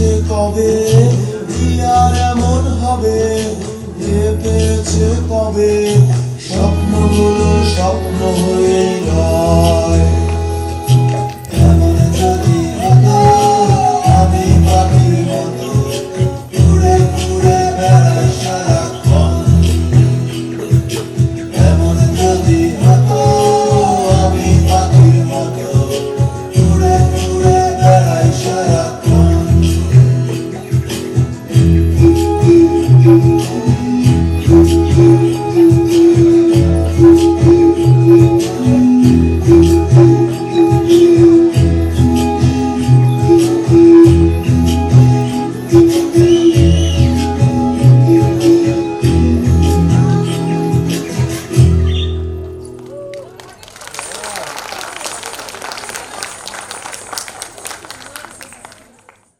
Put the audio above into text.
পেয়েছে কবে? কি আর এমন হবে? কে পেয়েছে কবে? স্বপ্নগুলো স্বপ্ন